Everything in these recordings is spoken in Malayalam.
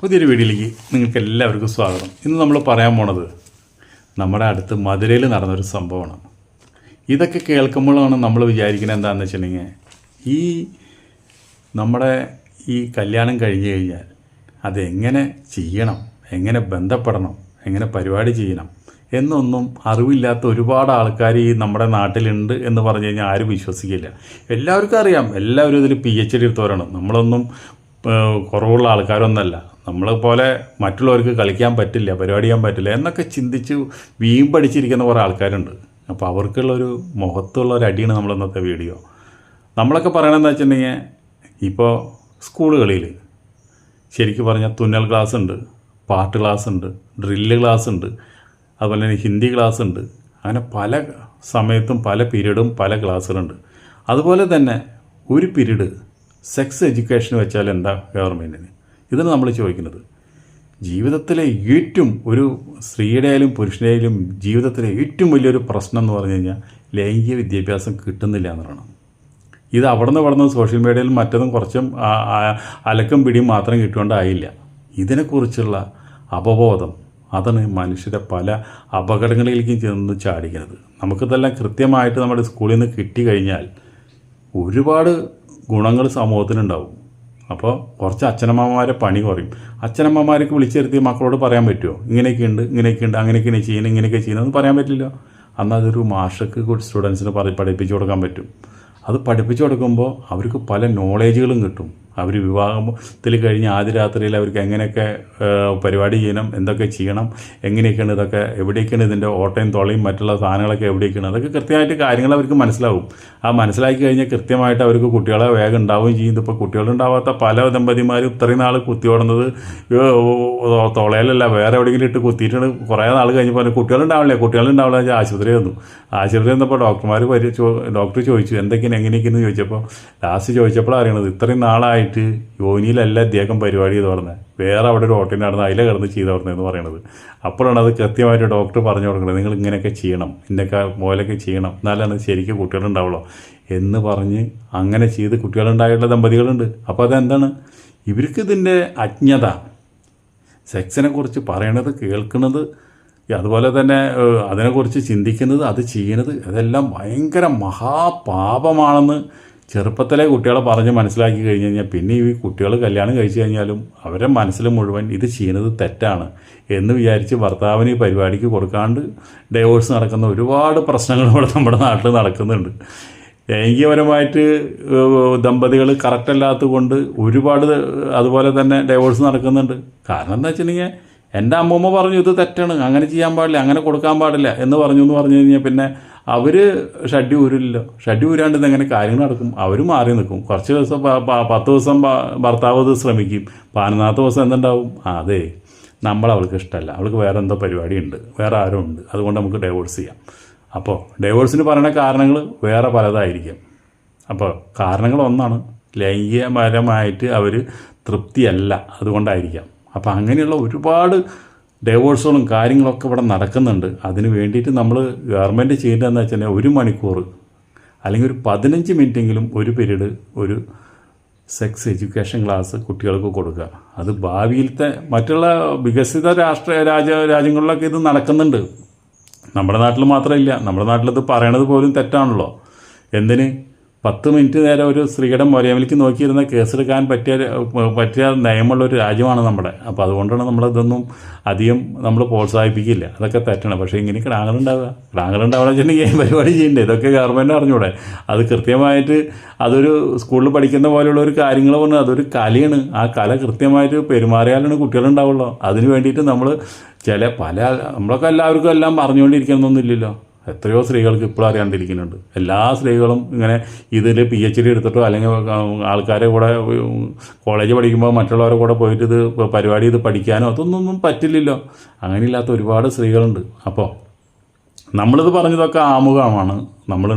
പുതിയൊരു വീഡിയോയിലേക്ക് നിങ്ങൾക്ക് എല്ലാവർക്കും സ്വാഗതം. ഇന്ന് നമ്മൾ പറയാൻ പോണത് നമ്മുടെ അടുത്ത് മധുരയിൽ നടന്നൊരു സംഭവമാണ്. ഇതൊക്കെ കേൾക്കുമ്പോഴാണ് നമ്മൾ വിചാരിക്കുന്നത് എന്താണെന്ന് വെച്ചിട്ടുണ്ടെങ്കിൽ ഈ നമ്മുടെ ഈ കല്യാണം കഴിഞ്ഞു കഴിഞ്ഞാൽ അതെങ്ങനെ ചെയ്യണം എങ്ങനെ ബന്ധപ്പെടണം എങ്ങനെ പരിപാടി ചെയ്യണം എന്നൊന്നും അറിവില്ലാത്ത ഒരുപാട് ആൾക്കാർ ഈ നമ്മുടെ നാട്ടിലുണ്ട് എന്ന് പറഞ്ഞു കഴിഞ്ഞാൽ ആരും വിശ്വസിക്കില്ല. എല്ലാവർക്കും അറിയാം എല്ലാവരും ഇതിൽ പി എച്ച് ഡി എടുത്തവരാണ്. നമ്മളൊന്നും കുറവുള്ള ആൾക്കാരൊന്നല്ല നമ്മളെ പോലെ മറ്റുള്ളവർക്ക് കളിക്കാൻ പറ്റില്ല പരിപാടി ചെയ്യാൻ പറ്റില്ല എന്നൊക്കെ ചിന്തിച്ച് വീമ്പടിച്ചിരിക്കുന്ന കുറേ ആൾക്കാരുണ്ട്. അപ്പോൾ അവർക്കുള്ളൊരു മുഖത്തുള്ള ഒരു അടിയാണ് നമ്മൾ ഇന്നത്തെ വീഡിയോ. നമ്മളൊക്കെ പറയണതെന്ന് വെച്ചിട്ടുണ്ടെങ്കിൽ ഇപ്പോൾ സ്കൂളുകളിൽ ശരിക്കും പറഞ്ഞാൽ തുന്നൽ ക്ലാസ് ഉണ്ട് പാട്ട് ക്ലാസ് ഉണ്ട് ഡ്രില്ല് ക്ലാസ് ഉണ്ട് അതുപോലെ തന്നെ ഹിന്ദി ക്ലാസ് ഉണ്ട്. അങ്ങനെ പല സമയത്തും പല പീരീഡും പല ക്ലാസ്സുകളുണ്ട് അതുപോലെ തന്നെ ഒരു പീരീഡ് സെക്സ് എഡ്യൂക്കേഷൻ വെച്ചാൽ എന്താ ഗവൺമെന്റിന് ഇതാണ് നമ്മൾ ചോദിക്കുന്നത്. ജീവിതത്തിലെ ഏറ്റവും ഒരു സ്ത്രീയുടെ ആയാലും പുരുഷന്റെ ആയാലും ജീവിതത്തിലെ ഏറ്റവും വലിയൊരു പ്രശ്നം എന്ന് പറഞ്ഞു കഴിഞ്ഞാൽ ലൈംഗിക വിദ്യാഭ്യാസം കിട്ടുന്നില്ല എന്നുള്ളതാണ്. ഇത് അവിടെ നിന്ന് ഇവിടെ സോഷ്യൽ മീഡിയയിൽ മറ്റതും കുറച്ചും അലക്കും പിടിയും മാത്രം കിട്ടുകൊണ്ടായില്ല ഇതിനെക്കുറിച്ചുള്ള അവബോധം അതാണ് മനുഷ്യരെ പല അപകടങ്ങളിലേക്കും ചെന്ന് ചാടിക്കുന്നത്. നമുക്കിതെല്ലാം കൃത്യമായിട്ട് നമ്മുടെ സ്കൂളിൽ നിന്ന് കിട്ടി കഴിഞ്ഞാൽ ഒരുപാട് ഗുണങ്ങൾ സമൂഹത്തിനുണ്ടാവും. അപ്പോൾ കുറച്ച് അച്ഛനമ്മമാരെ പണി കുറയും. അച്ഛനമ്മമാർക്ക് വിളിച്ചിരുത്തി മക്കളോട് പറയാൻ പറ്റുമോ ഇങ്ങനെയൊക്കെയുണ്ട് ഇങ്ങനെയൊക്കെയുണ്ട് അങ്ങനെയൊക്കെയാണ് ചെയ്യുന്നത് ഇങ്ങനെയൊക്കെ ചെയ്യുന്നതെന്ന് പറയാൻ പറ്റില്ല. അന്ന് അതൊരു മാഷക്ക് സ്റ്റുഡൻസിന് പഠിപ്പിച്ചു കൊടുക്കാൻ പറ്റും. അത് പഠിപ്പിച്ചു കൊടുക്കുമ്പോൾ അവർക്ക് പല നോളേജുകളും കിട്ടും. അവർ വിവാഹത്തിൽ കഴിഞ്ഞ് ആദ്യ രാത്രിയിൽ അവർക്ക് എങ്ങനെയൊക്കെ പരിപാടി ചെയ്യണം എന്തൊക്കെ ചെയ്യണം എങ്ങനെയൊക്കെയാണ് ഇതൊക്കെ എവിടെയൊക്കെയാണ് ഇതിന്റെ ഓട്ടയും തോളയും മറ്റുള്ള സാധനങ്ങളൊക്കെ എവിടെയൊക്കെയാണ് അതൊക്കെ കൃത്യമായിട്ട് കാര്യങ്ങൾ അവർക്ക് മനസ്സിലാവും. ആ മനസ്സിലാക്കി കഴിഞ്ഞാൽ കൃത്യമായിട്ട് അവർക്ക് കുട്ടികളെ വേഗം ഉണ്ടാവുകയും ചെയ്യും. ഇപ്പോൾ കുട്ടികളുണ്ടാവാത്ത പല ദമ്പതിമാരും ഇത്രയും നാൾ കുത്തിയോടുന്നത് തുളയിലല്ല വേറെ എവിടെയെങ്കിലും ഇട്ട് കുത്തിയിട്ടാണ് കുറേ നാൾ കഴിഞ്ഞപ്പോൾ കുട്ടികളുണ്ടാവില്ലേ? കുട്ടികളുണ്ടാവില്ല വെച്ചാൽ ആശുപത്രി വന്നു. ആശുപത്രി വന്നപ്പോൾ ഡോക്ടർമാർ ഡോക്ടർ ചോദിച്ചു എന്തൊക്കെയാണ് എങ്ങനെയൊക്കെയെന്ന് ചോദിച്ചപ്പോൾ ലാസ്റ്റ് ചോദിച്ചപ്പോഴാണ് അറിയണത് ഇത്രയും നാളായിട്ട് യോനിയിലല്ല അദ്ദേഹം പരിപാടി ചെയ്ത് പറഞ്ഞത് വേറെ അവിടെ ഒരു ഹോട്ടലിൽ നടന്ന് അതിലെ കിടന്ന് ചെയ്ത് പറഞ്ഞതെന്ന് പറയണത്. അപ്പോഴാണ് അത് കൃത്യമായിട്ട് ഡോക്ടർ പറഞ്ഞു കൊടുക്കുന്നത് നിങ്ങൾ ഇങ്ങനെയൊക്കെ ചെയ്യണം ഇന്നൊക്കെ മോലൊക്കെ ചെയ്യണം എന്നാലാണ് ശരിക്കും കുട്ടികളുണ്ടാവുള്ളൂ. എന്ന് പറഞ്ഞ് അങ്ങനെ ചെയ്ത് കുട്ടികളുണ്ടായിട്ടുള്ള ദമ്പതികളുണ്ട്. അപ്പോൾ അതെന്താണ്? ഇവർക്ക് ഇതിന്റെ അജ്ഞത. സെക്സിനെ കുറിച്ച് പറയണത് കേൾക്കുന്നത് അതുപോലെ തന്നെ അതിനെക്കുറിച്ച് ചിന്തിക്കുന്നത് അത് ചെയ്യുന്നത് അതെല്ലാം ഭയങ്കര മഹാപാപമാണെന്ന് ചെറുപ്പത്തിലെ കുട്ടികളെ പറഞ്ഞ് മനസ്സിലാക്കി കഴിഞ്ഞ് കഴിഞ്ഞാൽ പിന്നെ ഈ കുട്ടികൾ കല്യാണം കഴിച്ചു കഴിഞ്ഞാലും അവരുടെ മനസ്സിൽ മുഴുവൻ ഇത് ചെയ്യുന്നത് തെറ്റാണ് എന്ന് വിചാരിച്ച് ഭർത്താവിന് ഈ പരിപാടിക്ക് കൊടുക്കാണ്ട് ഡൈവോഴ്സ് നടക്കുന്ന ഒരുപാട് പ്രശ്നങ്ങൾ ഇവിടെ നമ്മുടെ നാട്ടിൽ നടക്കുന്നുണ്ട്. ലൈംഗികപരമായിട്ട് ദമ്പതികൾ കറക്റ്റ് അല്ലാത്തത് കൊണ്ട് ഒരുപാട് അതുപോലെ തന്നെ ഡൈവോഴ്സ് നടക്കുന്നുണ്ട്. കാരണം എന്താ വെച്ചിട്ടുണ്ടെങ്കിൽ എന്റെ അമ്മൂമ്മ പറഞ്ഞു ഇത് തെറ്റാണ്. അങ്ങനെ ചെയ്യാൻ പാടില്ല അങ്ങനെ കൊടുക്കാൻ പാടില്ല എന്ന് പറഞ്ഞു എന്ന് പറഞ്ഞു കഴിഞ്ഞാൽ പിന്നെ അവർ ഷഡ്ഡി ഊരില്ലല്ലോ. ഷഡ്ഡി ഊരാണ്ട് ഇതെങ്ങനെ കാര്യങ്ങൾ നടക്കും? അവർ മാറി നിൽക്കും. കുറച്ച് ദിവസം പത്ത് ദിവസം ഭർത്താവ് ഇത് ശ്രമിക്കും. പതിനൊന്നാമത്തെ ദിവസം എന്തുണ്ടാവും? അതെ. നമ്മൾ അവൾക്ക് ഇഷ്ടമല്ല. അവൾക്ക് വേറെ എന്തോ പരിപാടിയുണ്ട്. വേറെ ആരും ഉണ്ട്. അതുകൊണ്ട് നമുക്ക് ഡൈവോഴ്സ് ചെയ്യാം. അപ്പോൾ ഡൈവോഴ്സിന് പറയുന്ന കാരണങ്ങൾ വേറെ പലതായിരിക്കും. അപ്പോൾ കാരണങ്ങൾ ഒന്നാണ്. ലൈംഗികപരമായിട്ട് അവർ തൃപ്തിയല്ല. അതുകൊണ്ടായിരിക്കാം. അപ്പോൾ അങ്ങനെയുള്ള ഒരുപാട് ഡൈവോഴ്സുകളും കാര്യങ്ങളൊക്കെ ഇവിടെ നടക്കുന്നുണ്ട്. അതിന് വേണ്ടിയിട്ട് നമ്മൾ ഗവൺമെന്റ് ചെയ്യേണ്ടതെന്ന് വെച്ചാൽ ഒരു മണിക്കൂർ അല്ലെങ്കിൽ ഒരു പതിനഞ്ച് മിനിറ്റെങ്കിലും ഒരു പീരീഡ് ഒരു സെക്സ് എഡ്യൂക്കേഷൻ ക്ലാസ് കുട്ടികൾക്ക് കൊടുക്കുക. അത് ഭാവിയിലത്തെ മറ്റുള്ള വികസിത രാഷ്ട്ര രാജ രാജ്യങ്ങളിലൊക്കെ ഇത് നടക്കുന്നുണ്ട്. നമ്മുടെ നാട്ടിൽ മാത്രമില്ല നമ്മുടെ നാട്ടിലത് പറയണത് പോലും തെറ്റാണല്ലോ. എന്തിന്? പത്ത് മിനിറ്റ് നേരം ഒരു സ്ത്രീയുടെ മൊരയമിലേക്ക് നോക്കിയിരുന്ന കേസെടുക്കാൻ പറ്റിയ പറ്റിയ നയമുള്ള ഒരു രാജ്യമാണ് നമ്മുടെ. അപ്പോൾ അതുകൊണ്ടാണ് നമ്മളിതൊന്നും അധികം നമ്മൾ പ്രോത്സാഹിപ്പിക്കില്ല. അതൊക്കെ തെറ്റാണ്. പക്ഷേ ഇങ്ങനെ ക്രാങ്ങളുണ്ടാവുക ക്രാങ്ങളുണ്ടാവുക വെച്ചിട്ടുണ്ടെങ്കിൽ പരിപാടി ചെയ്യണ്ടേ? ഇതൊക്കെ ഗവൺമെന്റ് അറിഞ്ഞൂടെ? അത് കൃത്യമായിട്ട് അതൊരു സ്കൂളിൽ പഠിക്കുന്ന പോലെയുള്ള ഒരു കാര്യങ്ങൾ പറഞ്ഞാൽ അതൊരു കലയാണ്. ആ കല കൃത്യമായിട്ട് പെരുമാറിയാലാണ് കുട്ടികളുണ്ടാവുള്ളൂ. അതിന് വേണ്ടിയിട്ട് നമ്മൾ ചില പല നമ്മളൊക്കെ എല്ലാവർക്കും എല്ലാം അറിഞ്ഞുകൊണ്ടിരിക്കണമെന്നൊന്നുമില്ലല്ലോ എത്രയോ സ്ത്രീകൾക്ക് ഇപ്പോൾ അറിയാണ്ടിരിക്കുന്നുണ്ട്. എല്ലാ സ്ത്രീകളും ഇങ്ങനെ ഇതിൽ പി എച്ച് ഡി എടുത്തിട്ടോ അല്ലെങ്കിൽ ആൾക്കാരെ കൂടെ കോളേജ് പഠിക്കുമ്പോൾ മറ്റുള്ളവരെ കൂടെ പോയിട്ട് ഇത് പരിപാടി ഇത് പഠിക്കാനോ അതൊന്നും പറ്റില്ലല്ലോ. അങ്ങനെയില്ലാത്ത ഒരുപാട് സ്ത്രീകളുണ്ട്. അപ്പോൾ നമ്മളിത് പറഞ്ഞതൊക്കെ ആമുഖമാണ്.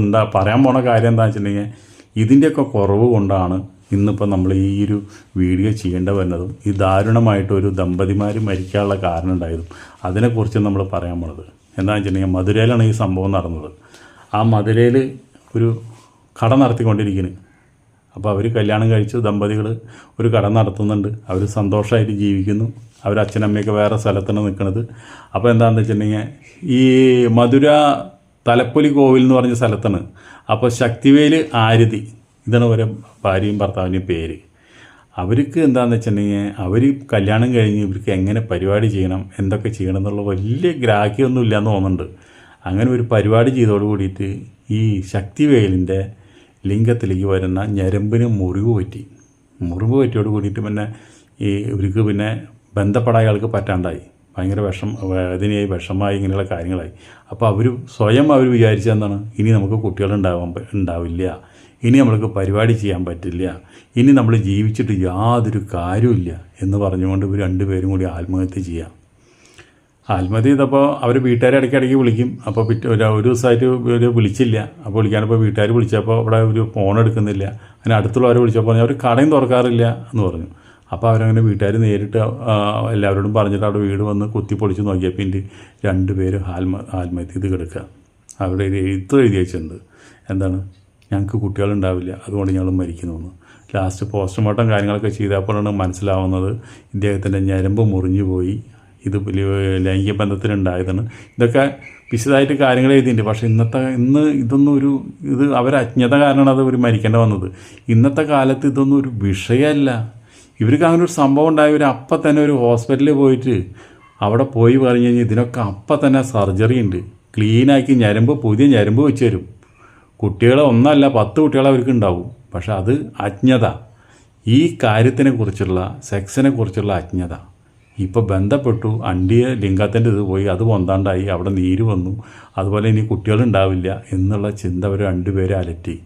എന്താ പറയാൻ പോണ കാര്യം എന്താ വെച്ചിട്ടുണ്ടെങ്കിൽ ഇതിന്റെയൊക്കെ കുറവ് കൊണ്ടാണ് ഇന്നിപ്പോൾ നമ്മൾ ഈ ഒരു വീഡിയോ ചെയ്യേണ്ട വരുന്നതും ഈ ദാരുണമായിട്ട് ഒരു ദമ്പതിമാർ മരിക്കാനുള്ള കാരണം ഉണ്ടായതും. അതിനെക്കുറിച്ച് നമ്മൾ പറയാൻ പോണത് എന്താണെന്ന് വെച്ചിട്ടുണ്ടെങ്കിൽ മധുരയിലാണ് ഈ സംഭവം നടന്നത്. ആ മധുരയിൽ ഒരു കട നടത്തിക്കൊണ്ടിരിക്കുന്നു. അപ്പോൾ അവർ കല്യാണം കഴിച്ച് ദമ്പതികൾ ഒരു കട നടത്തുന്നുണ്ട്. അവർ സന്തോഷമായിട്ട് ജീവിക്കുന്നു. അവർ അച്ഛനമ്മയൊക്കെ വേറെ സ്ഥലത്താണ് നിൽക്കുന്നത്. അപ്പോൾ എന്താണെന്ന് വെച്ചിട്ടുണ്ടെങ്കിൽ ഈ മധുര തലപ്പൊലി കോവിൽ എന്ന് പറഞ്ഞ സ്ഥലത്താണ്. അപ്പോൾ ശക്തിവേൽ ആരതി ഇതാണ് ഓരോ ഭാര്യയും ഭർത്താവിന്റെയും പേര്. അവർക്ക് എന്താണെന്ന് വെച്ചിട്ടുണ്ടെങ്കിൽ അവർ കല്യാണം കഴിഞ്ഞ് ഇവർക്ക് എങ്ങനെ പരിപാടി ചെയ്യണം എന്തൊക്കെ ചെയ്യണം എന്നുള്ള വലിയ ഗ്രാഹ്യമൊന്നും ഇല്ലയെന്ന് തോന്നുന്നുണ്ട്. അങ്ങനെ ഒരു പരിപാടി ചെയ്തോട് കൂടിയിട്ട് ഈ ശക്തിവേലിന്റെ ലിംഗത്തിലേക്ക് വരുന്ന ഞരമ്പിന് മുറിവ് പറ്റി. മുറിവ് പറ്റിയോട് കൂടിയിട്ട് പിന്നെ ഈ ഇവർക്ക് പിന്നെ ബന്ധപ്പെടാൻ അയാൾക്ക് പറ്റാണ്ടായി. ഭയങ്കര വിഷം വേദനയായി വിഷമായി ഇങ്ങനെയുള്ള കാര്യങ്ങളായി. അപ്പോൾ അവർ സ്വയം അവർ വിചാരിച്ചെന്താണ് ഇനി നമുക്ക് കുട്ടികളുണ്ടാവാൻ ഉണ്ടാവില്ല. ഇനി നമ്മൾക്ക് പരിപാടി ചെയ്യാൻ പറ്റില്ല. ഇനി നമ്മൾ ജീവിച്ചിട്ട് യാതൊരു കാര്യമില്ല എന്ന് പറഞ്ഞുകൊണ്ട് ഇവർ രണ്ടുപേരും കൂടി ആത്മഹത്യ ചെയ്യാം. ആത്മഹത്യ ചെയ്തപ്പോൾ അവർ വീട്ടുകാരെ ഇടയ്ക്കിടയ്ക്ക് വിളിക്കും. അപ്പോൾ പിറ്റേ ഒരു ഒരു ദിവസമായിട്ട് ഇവർ വിളിച്ചില്ല. അപ്പോൾ വിളിക്കാനപ്പോൾ വീട്ടുകാർ വിളിച്ചപ്പോൾ അവിടെ ഒരു ഫോൺ എടുക്കുന്നില്ല. അങ്ങനെ അടുത്തുള്ളവരെ വിളിച്ചപ്പോൾ അവർ കടയും തുറക്കാറില്ല എന്ന് പറഞ്ഞു. അപ്പോൾ അവരങ്ങനെ വീട്ടുകാർ നേരിട്ട് എല്ലാവരോടും പറഞ്ഞിട്ട് അവിടെ വീട് വന്ന് കുത്തി പൊളിച്ച് നോക്കിയപ്പോൾ ഇതിന്റെ രണ്ടുപേരും ആത്മ ആത്മഹത്യ ചെയ്ത് കിടക്കുക ഒരു എഴുത്ത് എഴുതി വെച്ചിട്ടുണ്ട്. എന്താണ്? ഞങ്ങൾക്ക് കുട്ടികളുണ്ടാവില്ല. അതുകൊണ്ട് ഞങ്ങൾ മരിക്കുന്നു എന്ന് ലാസ്റ്റ് പോസ്റ്റ്മോർട്ടം കാര്യങ്ങളൊക്കെ ചെയ്തപ്പോഴാണ് മനസ്സിലാവുന്നത് ഇദ്ദേഹത്തിന്റെ ഞരമ്പ് മുറിഞ്ഞു പോയി. ഇത് ലൈംഗിക ബന്ധത്തിലുണ്ടായതാണ്. ഇതൊക്കെ വിശദമായിട്ട് കാര്യങ്ങൾ എഴുതിയിട്ടുണ്ട്. പക്ഷേ ഇന്നത്തെ ഇന്ന് ഇതൊന്നും ഒരു ഇത് അവരെ അജ്ഞത കാരണമാണ് അത് ഒരു മരിക്കേണ്ട വന്നത്. ഇന്നത്തെ കാലത്ത് ഇതൊന്നും ഒരു വിഷയമല്ല. ഇവർക്ക് അങ്ങനെ ഒരു സംഭവം ഉണ്ടായി. ഒരു അപ്പം തന്നെ ഒരു ഹോസ്പിറ്റലിൽ പോയിട്ട് അവിടെ പോയി പറഞ്ഞു കഴിഞ്ഞാൽ ഇതിനൊക്കെ അപ്പം തന്നെ സർജറി ഉണ്ട്. ക്ലീനാക്കി ഞരമ്പ് പുതിയ ഞരമ്പ് വെച്ച് തരും. കുട്ടികളെ ഒന്നല്ല പത്ത് കുട്ടികളെ അവർക്ക് ഉണ്ടാവും. പക്ഷെ അത് അജ്ഞത. ഈ കാര്യത്തിനെ കുറിച്ചുള്ള സെക്സിനെ കുറിച്ചുള്ള അജ്ഞത. ഇപ്പോൾ ബന്ധപ്പെട്ടു അണ്ടിയ ലിംഗത്തിന്റെ ഇത് പോയി അത് പൊന്താണ്ടായി അവിടെ നീര് വന്നു അതുപോലെ ഇനി കുട്ടികളുണ്ടാവില്ല എന്നുള്ള ചിന്ത അവർ രണ്ടുപേരെ അലറ്റി.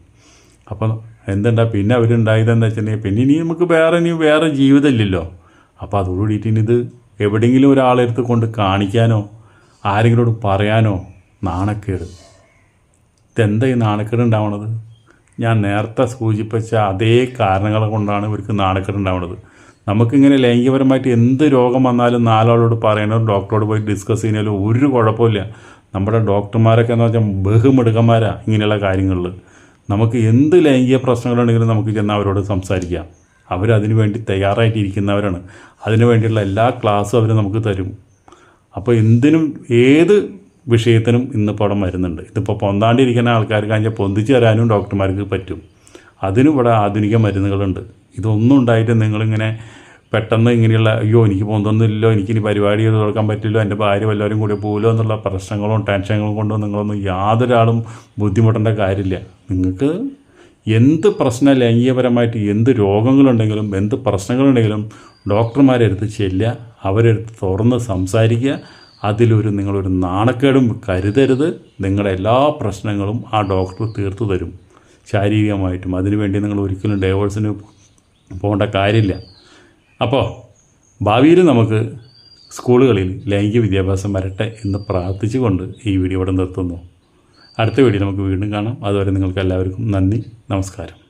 അപ്പം എന്തുണ്ടാ പിന്നെ അവരുണ്ടായതെന്ന് വെച്ചിട്ടുണ്ടെങ്കിൽ പിന്നെ ഇനി നമുക്ക് വേറെ ഇനി വേറെ ജീവിതമില്ലല്ലോ. അപ്പോൾ അതോടുകൂടിയിട്ട് ഇനി ഇത് എവിടെയെങ്കിലും ഒരാളെടുത്ത് കൊണ്ട് കാണിക്കാനോ ആരെങ്കിലോട് പറയാനോ നാണക്കേട്. ഇതെന്താ ഈ നാണക്കേട് ഉണ്ടാവണത്? ഞാൻ നേരത്തെ സൂചിപ്പിച്ച അതേ കാരണങ്ങൾ കൊണ്ടാണ് ഇവർക്ക് നാണക്കേട് ഉണ്ടാവുന്നത് നമുക്കിങ്ങനെ ലൈംഗികപരമായിട്ട് എന്ത് രോഗം വന്നാലും നാലാളോട് പറയണോ ഡോക്ടറോട് പോയി ഡിസ്കസ് ചെയ്യുന്നതിലും ഒരു കുഴപ്പമില്ല. നമ്മുടെ ഡോക്ടർമാരൊക്കെ എന്ന് വെച്ചാൽ ബഹുമിടുക്കന്മാരാണ് ഇങ്ങനെയുള്ള കാര്യങ്ങളിൽ. നമുക്ക് എന്ത് ലൈംഗിക പ്രശ്നങ്ങളുണ്ടെങ്കിലും നമുക്ക് ചെന്ന് അവരോട് സംസാരിക്കാം. അവരതിനു വേണ്ടി തയ്യാറായിട്ടിരിക്കുന്നവരാണ്. അതിനു വേണ്ടിയുള്ള എല്ലാ ക്ലാസ്സും അവർ നമുക്ക് തരും. അപ്പോൾ എന്തിനും ഏത് വിഷയത്തിനും ഇന്നിപ്പോൾ അവിടെ മരുന്നുണ്ട്. ഇതിപ്പോൾ പൊന്താണ്ടിരിക്കുന്ന ആൾക്കാർക്ക് അതിന്റെ പൊന്തിച്ച് തരാനും ഡോക്ടർമാർക്ക് പറ്റും. അതിനും ഇവിടെ ആധുനിക മരുന്നുകളുണ്ട്. ഇതൊന്നും ഉണ്ടായിട്ട് നിങ്ങളിങ്ങനെ പെട്ടെന്ന് ഇങ്ങനെയുള്ള അയ്യോ എനിക്ക് പോകുന്നൊന്നുമില്ലോ എനിക്കിനി പരിപാടി തുടക്കാൻ പറ്റില്ലോ എന്റെ ഭാര്യ വല്ലവരും കൂടി പോലോ എന്നുള്ള പ്രശ്നങ്ങളും ടെൻഷനുകളും കൊണ്ടോ നിങ്ങളൊന്നും യാതൊരാളും ബുദ്ധിമുട്ടേണ്ട കാര്യമില്ല. നിങ്ങൾക്ക് എന്ത് പ്രശ്ന ലൈംഗികപരമായിട്ട് എന്ത് രോഗങ്ങളുണ്ടെങ്കിലും എന്ത് പ്രശ്നങ്ങളുണ്ടെങ്കിലും ഡോക്ടർമാരെടുത്ത് ചെല്ലുക അവരെടുത്ത് തുറന്ന് സംസാരിക്കുക അതിലൊരു നിങ്ങളൊരു നാണക്കേടും കരുതരുത്. നിങ്ങളുടെ എല്ലാ പ്രശ്നങ്ങളും ആ ഡോക്ടർ തീർത്തു തരും. ശാരീരികമായിട്ടും. അതിനുവേണ്ടി നിങ്ങൾ ഒരിക്കലും ഡേവേഴ്സിന് പോകേണ്ട കാര്യമില്ല. അപ്പോൾ ഭാവിയിൽ നമുക്ക് സ്കൂളുകളിൽ ലൈംഗിക വിദ്യാഭ്യാസം വരട്ടെ എന്ന് പ്രാർത്ഥിച്ചുകൊണ്ട് ഈ വീഡിയോ ഇവിടെ നിർത്തുന്നു. അടുത്ത വീഡിയോ നമുക്ക് വീണ്ടും കാണാം. അതുവരെ നിങ്ങൾക്ക് എല്ലാവർക്കും നന്ദി. നമസ്കാരം.